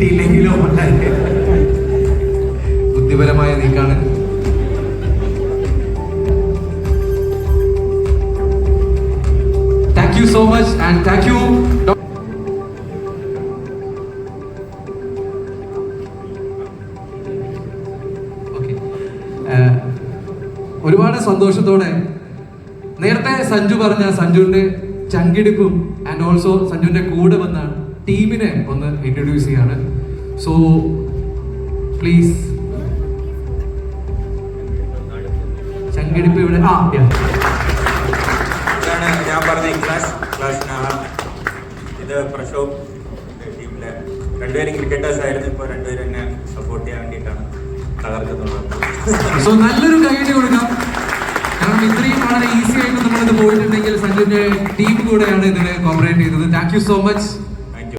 കിട്ടിയില്ലെങ്കിലോ? ബുദ്ധിപരമായ നീക്കാണ്. Thank you so much and thank you ഒരുപാട് സന്തോഷത്തോടെ നേരത്തെ സഞ്ജു പറഞ്ഞ സഞ്ജുവിന്റെ ചങ്കിടിപ്പും ആൻഡ് ഓൾസോ സഞ്ജുവിന്റെ കൂടെ വന്നാണ് ടീമിനെ ഒന്ന് ഇൻട്രൊഡ്യൂസ് ചെയ്യാണ്. സോ പ്ലീസ് ചങ്കിടിപ്പ് ഇവിടെ ആ ഇതാണ് ഞാൻ പറഞ്ഞ ക്ലാസ് ക്ലാസ് ഇത് പ്രശോഭ് ടീമിലെ. രണ്ടുപേരും ക്രിക്കറ്റേഴ്സ് ആയിരുന്നു. ഇപ്പോൾ രണ്ടുപേരും എന്നെ സപ്പോർട്ട് ചെയ്യാൻ വേണ്ടിയിട്ടാണ് തകർക്കുന്നത് സോ നല്ലൊരു കൈയ്യടി കൊടുക്കാം. കാരണം ഇത്രയും വളരെ ഈസി ആയിട്ട് നമ്മളിത് പോയിട്ടുണ്ടെങ്കിൽ സഞ്ജുവിന്റെ ടീം കൂടെയാണ് ഇതിന് കോപ്പറേറ്റ് ചെയ്തത്. Thank you so much